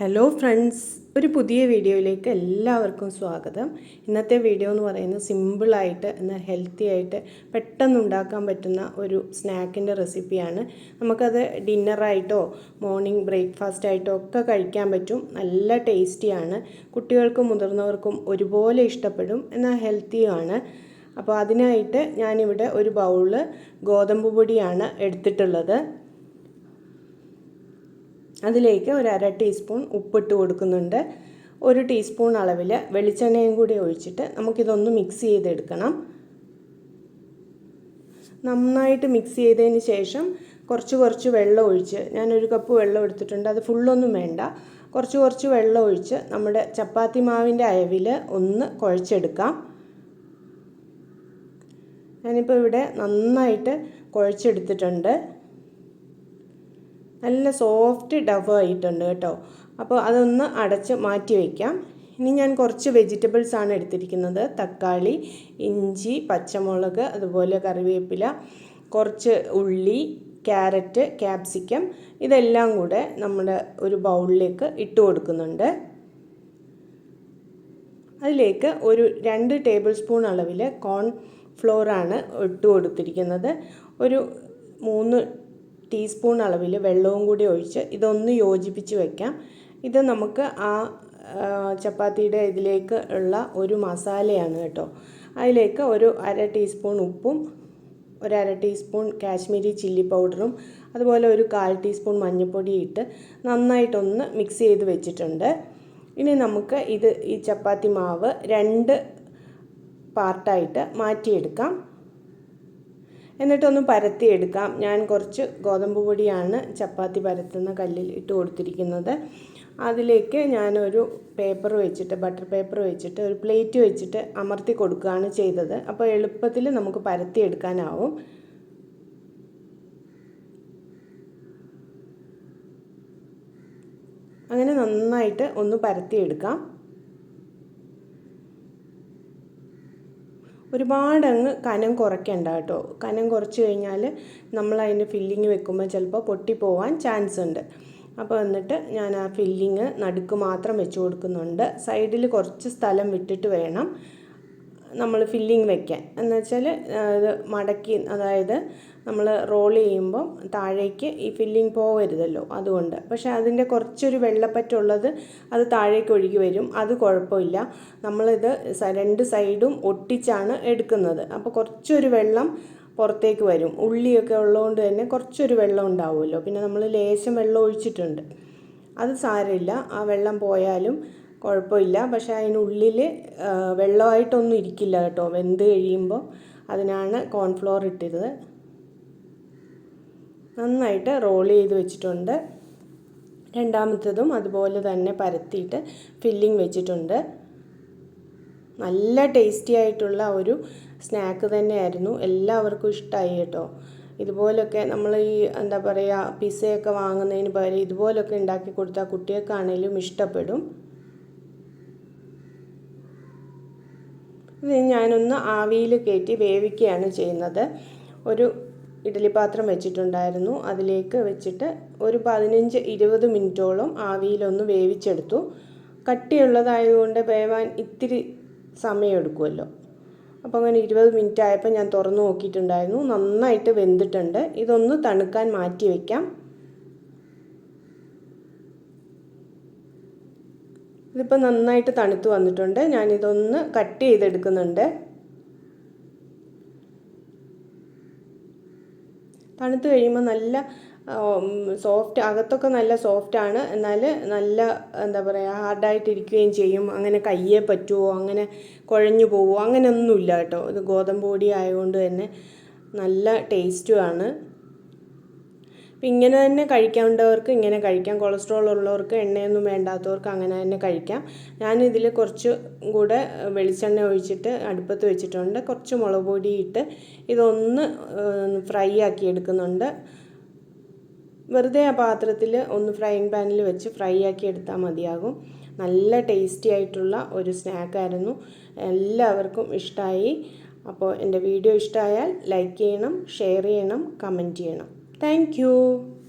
Hello friends ഒരു പുതിയ വീഡിയോയിലേക്ക് എല്ലാവർക്കും സ്വാഗതം. ഇന്നത്തെ വീഡിയോ എന്ന് പറയുന്നത് സിമ്പിളായിട്ട് എന്നാൽ ഹെൽത്തി ആയിട്ട് പെട്ടെന്ന് ഉണ്ടാക്കാൻ പറ്റുന്ന ഒരു സ്നാക്കിന്റെ റെസിപ്പിയാണ് നമുക്കത് ഡിന്നറായിട്ടോ മോർണിംഗ് ബ്രേക്ക്ഫാസ്റ്റ് ആയിട്ടോ ഒക്കെ കഴിക്കാൻ പറ്റും. നല്ല ടേസ്റ്റിയാണ് കുട്ടികൾക്കും മുതിർന്നവർക്കും ഒരുപോലെ ഇഷ്ടപ്പെടും എന്നാൽ ഹെൽത്തിയുമാണ് അപ്പോൾ അതിനായിട്ട് ഞാനിവിടെ ഒരു ബൗൾ ഗോതമ്പ് പൊടിയാണ് എടുത്തിട്ടുള്ളത്. അതിലേക്ക് ഒരു അര ടീസ്പൂൺ ഉപ്പിട്ട് കൊടുക്കുന്നുണ്ട്. ഒരു ടീസ്പൂൺ അളവിൽ വെളിച്ചെണ്ണയും കൂടി ഒഴിച്ചിട്ട് നമുക്കിതൊന്ന് മിക്സ് ചെയ്തെടുക്കണം. നന്നായിട്ട് മിക്സ് ചെയ്തതിന് ശേഷം കുറച്ച് കുറച്ച് വെള്ളം ഒഴിച്ച് ഞാനൊരു കപ്പ് വെള്ളം എടുത്തിട്ടുണ്ട് അത് ഫുള്ളൊന്നും വേണ്ട. കുറച്ച് കുറച്ച് വെള്ളം ഒഴിച്ച് നമ്മുടെ ചപ്പാത്തി മാവിന്റെ അയവിൽ ഒന്ന് കുഴച്ചെടുക്കാം. ഞാനിപ്പോൾ ഇവിടെ നന്നായിട്ട് കുഴച്ചെടുത്തിട്ടുണ്ട്. നല്ല സോഫ്റ്റ് ഡവ് ആയിട്ടുണ്ട് കേട്ടോ. അപ്പോൾ അതൊന്ന് അടച്ച് മാറ്റി വയ്ക്കാം ഇനി ഞാൻ കുറച്ച് വെജിറ്റബിൾസ് ആണ് എടുത്തിരിക്കുന്നത്. തക്കാളി ഇഞ്ചി പച്ചമുളക് അതുപോലെ കറിവേപ്പില കുറച്ച് ഉള്ളി ക്യാരറ്റ് ക്യാപ്സിക്കം ഇതെല്ലാം കൂടെ നമ്മുടെ ഒരു ബൗളിലേക്ക് ഇട്ട് കൊടുക്കുന്നുണ്ട്. അതിലേക്ക് ഒരു രണ്ട് ടേബിൾ സ്പൂൺ അളവിൽ കോൺ ഫ്ലോറാണ് ഇട്ട് കൊടുത്തിരിക്കുന്നത്. ഒരു മൂന്ന് ടീസ്പൂൺ അളവിൽ വെള്ളവും കൂടി ഒഴിച്ച് ഇതൊന്ന് യോജിപ്പിച്ച് വയ്ക്കാം ഇത് നമുക്ക് ആ ചപ്പാത്തിയുടെ ഇതിലേക്ക് ഉള്ള ഒരു മസാലയാണ് കേട്ടോ. അതിലേക്ക് ഒരു അര ടീസ്പൂൺ ഉപ്പും ഒരു അര ടീസ്പൂൺ കാശ്മീരി ചില്ലി പൗഡറും അതുപോലെ ഒരു കാൽ ടീസ്പൂൺ മഞ്ഞൾപ്പൊടി ഇട്ട് നന്നായിട്ടൊന്ന് മിക്സ് ചെയ്ത് വെച്ചിട്ടുണ്ട്. ഇനി നമുക്ക് ഇത് ഈ ചപ്പാത്തി മാവ് രണ്ട് പാർട്ടായിട്ട് മാറ്റിയെടുക്കാം. എന്നിട്ടൊന്ന് പരത്തിയെടുക്കാം. ഞാൻ കുറച്ച് ഗോതമ്പ് പൊടിയാണ് ചപ്പാത്തി പരത്തുന്ന കല്ലിൽ ഇട്ട് കൊടുത്തിരിക്കുന്നത്. അതിലേക്ക് ഞാനൊരു പേപ്പർ വെച്ചിട്ട് ബട്ടർ പേപ്പർ വെച്ചിട്ട് ഒരു പ്ലേറ്റ് വെച്ചിട്ട് അമർത്തി കൊടുക്കുകയാണ് ചെയ്തത്. അപ്പോൾ എളുപ്പത്തിൽ നമുക്ക് പരത്തിയെടുക്കാനാവും. അങ്ങനെ നന്നായിട്ട് ഒന്ന് പരത്തിയെടുക്കാം. ഒരുപാട് അങ്ങ് കനം കുറയ്ക്കണ്ട കേട്ടോ. കനം കുറച്ച് കഴിഞ്ഞാൽ നമ്മൾ അതിന്റെ ഫില്ലിങ് വെക്കുമ്പോൾ ചിലപ്പോൾ പൊട്ടിപ്പോവാൻ ചാൻസ് ഉണ്ട്. അപ്പോൾ എന്നിട്ട് ഞാൻ ആ ഫില്ലിങ് നടുക്ക് മാത്രം വെച്ച് കൊടുക്കുന്നുണ്ട്. സൈഡിൽ കുറച്ച് സ്ഥലം വിട്ടിട്ട് വേണം നമ്മൾ ഫില്ലിങ് വെക്കാൻ. എന്ന് വെച്ചാൽ ഇത് മടക്കി അതായത് നമ്മൾ റോൾ ചെയ്യുമ്പം താഴേക്ക് ഈ ഫില്ലിങ് പോകരുതല്ലോ അതുകൊണ്ട്. പക്ഷേ അതിന്റെ കുറച്ചൊരു വെള്ളപ്പറ്റുള്ളത് അത് താഴേക്ക് ഒഴുകി വരും. അത് കുഴപ്പമില്ല. നമ്മളിത് രണ്ട് സൈഡും ഒട്ടിച്ചാണ് എടുക്കുന്നത്. അപ്പോൾ കുറച്ചൊരു വെള്ളം പുറത്തേക്ക് വരും. ഉള്ളിയൊക്കെ ഉള്ളതുകൊണ്ട് തന്നെ കുറച്ചൊരു വെള്ളം ഉണ്ടാവുമല്ലോ. പിന്നെ നമ്മൾ ലേശം വെള്ളം ഒഴിച്ചിട്ടുണ്ട്. അത് സാരമില്ല. ആ വെള്ളം പോയാലും കുഴപ്പമില്ല. പക്ഷേ അതിനുള്ളിൽ വെള്ളമായിട്ടൊന്നും ഇരിക്കില്ല കേട്ടോ. വെന്ത് കഴിയുമ്പോൾ അതിനാണ് കോൺഫ്ലോർ ഇട്ടത് നന്നായിട്ട് റോൾ ചെയ്ത് വെച്ചിട്ടുണ്ട്. രണ്ടാമത്തതും അതുപോലെ തന്നെ പരത്തിയിട്ട് ഫില്ലിംഗ് വെച്ചിട്ടുണ്ട്. നല്ല ടേസ്റ്റി ആയിട്ടുള്ള ഒരു സ്നാക്ക് തന്നെയായിരുന്നു. എല്ലാവർക്കും ഇഷ്ടമായി കേട്ടോ. ഇതുപോലൊക്കെ നമ്മൾ ഈ എന്താ പറയുക പിസയൊക്കെ വാങ്ങുന്നതിന് പകരം ഇതുപോലൊക്കെ ഉണ്ടാക്കി കൊടുത്താൽ കുട്ടികൾക്കാണേലും ഇഷ്ടപ്പെടും. ഇത് ഞാനൊന്ന് ആവിയിൽ കയറ്റി വേവിക്കുകയാണ് ചെയ്യുന്നത്. ഒരു ഇഡ്ഡലി പാത്രം വെച്ചിട്ടുണ്ടായിരുന്നു. അതിലേക്ക് വെച്ചിട്ട് ഒരു പതിനഞ്ച് ഇരുപത് മിനിറ്റോളം ആവിയിലൊന്ന് വേവിച്ചെടുത്തു. കട്ടിയുള്ളതായതുകൊണ്ട് വേവാൻ ഇത്തിരി സമയമെടുക്കുമല്ലോ. അപ്പോൾ അങ്ങനെ ഇരുപത് മിനിറ്റ് ആയപ്പോൾ ഞാൻ തുറന്നു നോക്കിയിട്ടുണ്ടായിരുന്നു. നന്നായിട്ട് വെന്തിട്ടുണ്ട്. ഇതൊന്ന് തണുക്കാൻ മാറ്റി വയ്ക്കാം ഇതിപ്പോൾ നന്നായിട്ട് തണുത്ത് വന്നിട്ടുണ്ട്. ഞാനിതൊന്ന് കട്ട് ചെയ്തെടുക്കുന്നുണ്ട്. തണുത്ത് കഴിയുമ്പോൾ നല്ല സോഫ്റ്റ് അകത്തൊക്കെ നല്ല സോഫ്റ്റാണ് എന്നാൽ നല്ല എന്താ പറയുക ഹാർഡായിട്ടിരിക്കുകയും ചെയ്യും. അങ്ങനെ കയ്യേ പറ്റുമോ അങ്ങനെ കുഴഞ്ഞു പോവുമോ അങ്ങനെയൊന്നുമില്ല കേട്ടോ. ഇത് ഗോതമ്പ് പൊടി ആയതുകൊണ്ട് തന്നെ നല്ല ടേസ്റ്റുമാണ് അപ്പം ഇങ്ങനെ തന്നെ കഴിക്കേണ്ടവർക്ക് ഇങ്ങനെ കഴിക്കാം. കൊളസ്ട്രോൾ ഉള്ളവർക്ക് എണ്ണയൊന്നും വേണ്ടാത്തവർക്ക് അങ്ങനെ തന്നെ കഴിക്കാം. ഞാനിതിൽ കുറച്ച് കൂടെ വെളിച്ചെണ്ണ ഒഴിച്ചിട്ട് അടുപ്പത്ത് വെച്ചിട്ടുണ്ട്. കുറച്ച് മുളക് പൊടി ഇട്ട് ഇതൊന്ന് ഫ്രൈ ആക്കി എടുക്കുന്നുണ്ട്. വെറുതെ ആ പാത്രത്തിൽ ഒന്ന് ഫ്രൈയിങ് പാനിൽ വെച്ച് ഫ്രൈ ആക്കി എടുത്താൽ മതിയാകും. നല്ല ടേസ്റ്റി ആയിട്ടുള്ള ഒരു സ്നാക്കായിരുന്നു എല്ലാവർക്കും ഇഷ്ടമായി അപ്പോൾ എന്റെ വീഡിയോ ഇഷ്ടമായാൽ ലൈക്ക് ചെയ്യണം ഷെയർ ചെയ്യണം കമന്റ് ചെയ്യണം. Thank you.